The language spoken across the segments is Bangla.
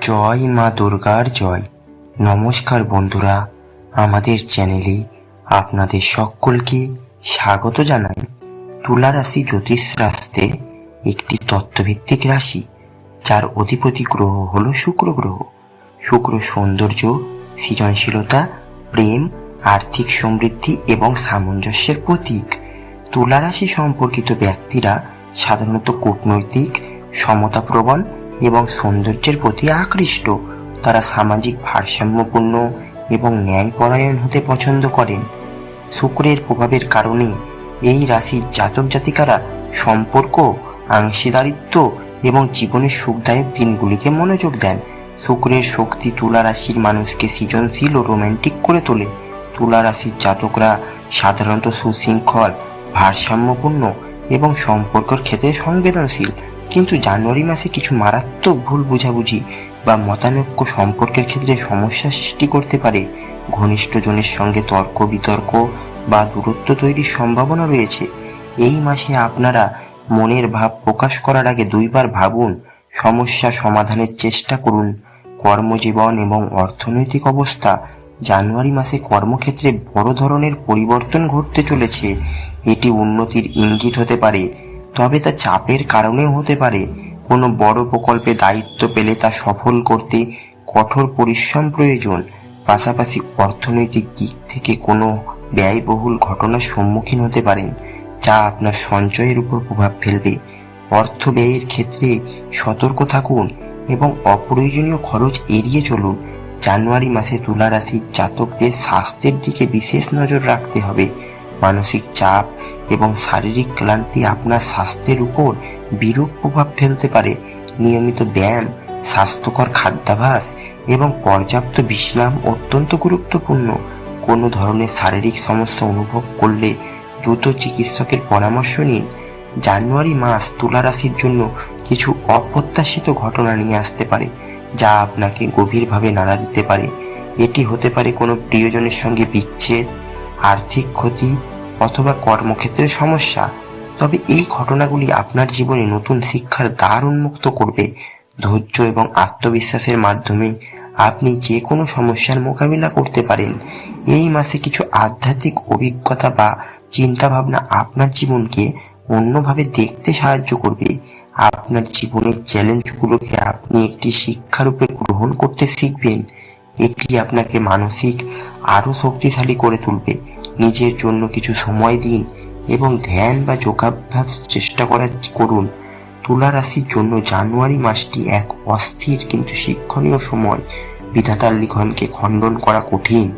জয় মা দুর্গার জয়। নমস্কার বন্ধুরা, আমাদের চ্যানেলে আপনাদের সকলকে স্বাগত জানাই। তুলা রাশি জ্যোতিষ শাস্ত্রে একটি তত্ত্বভিত্তিক রাশি, যার অধিপতি গ্রহ হল শুক্র গ্রহ। শুক্র সৌন্দর্য, সৃজনশীলতা, প্রেম, আর্থিক সমৃদ্ধি এবং সামঞ্জস্যের প্রতীক। তুলা রাশি সম্পর্কিত ব্যক্তিরা সাধারণত কূটনৈতিক, সমতাপ্রবণ এবং সৌন্দর্যের প্রতি আকৃষ্ট। তারা সামাজিক ভারসাম্যপূর্ণ এবং ন্যায়পরায়ণ হতে পছন্দ করেন। শুক্রের প্রভাবের কারণে এই রাশির জাতক জাতিকারা সম্পর্ক, অংশীদারিত্ব এবং জীবনের সুখদায়ক দিনগুলিকে মনোযোগ দেন। শুক্রের শক্তি তুলা রাশির মানুষকে সৃজনশীল ও রোমান্টিক করে তোলে। তুলা রাশির জাতকরা সাধারণত সুশৃঙ্খল, ভারসাম্যপূর্ণ এবং সম্পর্কের ক্ষেত্রে সংবেদনশীল। কিন্তু জানুয়ারি মাসে কিছু মারাত্মক ভুল বোঝাবুঝি বা মতানৈক্য সম্পর্কের ক্ষেত্রে সমস্যা সৃষ্টি করতে পারে। ঘনিষ্ঠজনের সঙ্গে তর্ক বিতর্ক বা দূরত্ব তৈরির সম্ভাবনা রয়েছে। এই মাসে আপনারা মনের ভাব প্রকাশ করার আগে দুইবার ভাবুন, সমস্যা সমাধানের চেষ্টা করুন। কর্মজীবন এবং অর্থনৈতিক অবস্থা জানুয়ারি মাসে কর্মক্ষেত্রে বড় ধরনের পরিবর্তন ঘটতে চলেছে। এটি উন্নতির ইঙ্গিত হতে পারে। তবে তা চাপের কারণেও হতে পারে। কোনো বড় প্রকল্পে দায়িত্ব পেলে তা সফল করতে কঠোর পরিশ্রম প্রয়োজন। পাশাপাশি অর্থনৈতিক দিক থেকে কোনো ব্যয়বহুল ঘটনার সম্মুখীন হতে পারেন, যা আপনার সঞ্চয়ের উপর প্রভাব ফেলবে। অর্থ ব্যয়ের ক্ষেত্রে সতর্ক থাকুন এবং অপ্রয়োজনীয় খরচ এড়িয়ে চলুন। জানুয়ারি মাসে তুলা রাশির জাতকদের স্বাস্থ্যের দিকে বিশেষ নজর রাখতে হবে। মানসিক চাপ এবং শারীরিক ক্লান্তি আপনার স্বাস্থ্যের উপর বিরূপ প্রভাব ফেলতে পারে। নিয়মিত ব্যায়াম, স্বাস্থ্যকর খাদ্যাভ্যাস এবং পর্যাপ্ত বিশ্রাম অত্যন্ত গুরুত্বপূর্ণ। কোনো ধরনের শারীরিক সমস্যা অনুভব করলে দ্রুত চিকিৎসকের পরামর্শ নিন। জানুয়ারি মাস তুলা রাশির জন্য কিছু অপ্রত্যাশিত ঘটনা নিয়ে আসতে পারে, যা আপনাকে গভীরভাবে নাড়া দিতে পারে। এটি হতে পারে কোনো প্রিয়জনের সঙ্গে বিচ্ছেদ, আর্থিক ক্ষতি অথবা কর্মক্ষেত্রে সমস্যা, তবে এই ঘটনাগুলি আপনার জীবনে নতুন শিক্ষার দ্বার উন্মুক্ত করবে। ধৈর্য এবং আত্মবিশ্বাসের মাধ্যমে আপনি যে কোনো সমস্যার মোকাবিলা করতে পারেন। এই মাসে কিছু আধ্যাত্মিক অভিজ্ঞতা বা চিন্তাভাবনা আপনার জীবনকে অন্যভাবে দেখতে সাহায্য করবে। আপনার জীবনের চ্যালেঞ্জগুলোকে আপনি একটি শিক্ষারূপে গ্রহণ করতে শিখবেন। এটি আপনাকে মানসিক আরও শক্তিশালী করে তুলবে। নিজের জন্য কিছু সময় দিন এবং ধ্যান বা যোগাভ্যাস চেষ্টা করার করুন। তুলা রাশির জন্য জানুয়ারি মাসটি এক অস্থির কিন্তু শিক্ষণীয় সময়। বিধাতার লিখনকে খণ্ডন করা কঠিন।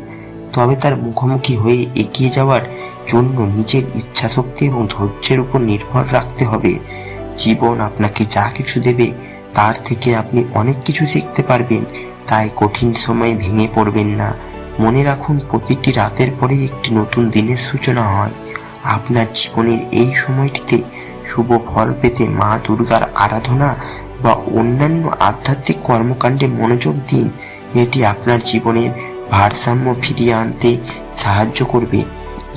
তবে তার মুখোমুখি হয়ে এগিয়ে যাওয়ার জন্য নিজের ইচ্ছাশক্তি এবং ধৈর্যের উপর নির্ভর রাখতে হবে। জীবন আপনাকে যা কিছু দেবে, তার থেকে আপনি অনেক কিছু শিখতে পারবেন। তাই কঠিন সময়ে ভেঙে পড়বেন না। মনে রাখুন, প্রতিটি রাতের পরেই একটি নতুন দিনের সূচনা হয়। আপনার জীবনের এই সময়টিতে শুভ ফল পেতে মা দুর্গার আরাধনা বা অন্যান্য আধ্যাত্মিক কর্মকাণ্ডে মনোযোগ দিন। এটি আপনার জীবনের ভারসাম্য ফিরিয়ে আনতে সাহায্য করবে।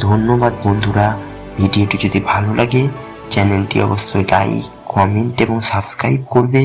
ধন্যবাদ বন্ধুরা। ভিডিওটি যদি ভালো লাগে, চ্যানেলটি অবশ্যই লাইক কমেন্ট এবং সাবস্ক্রাইব করবে।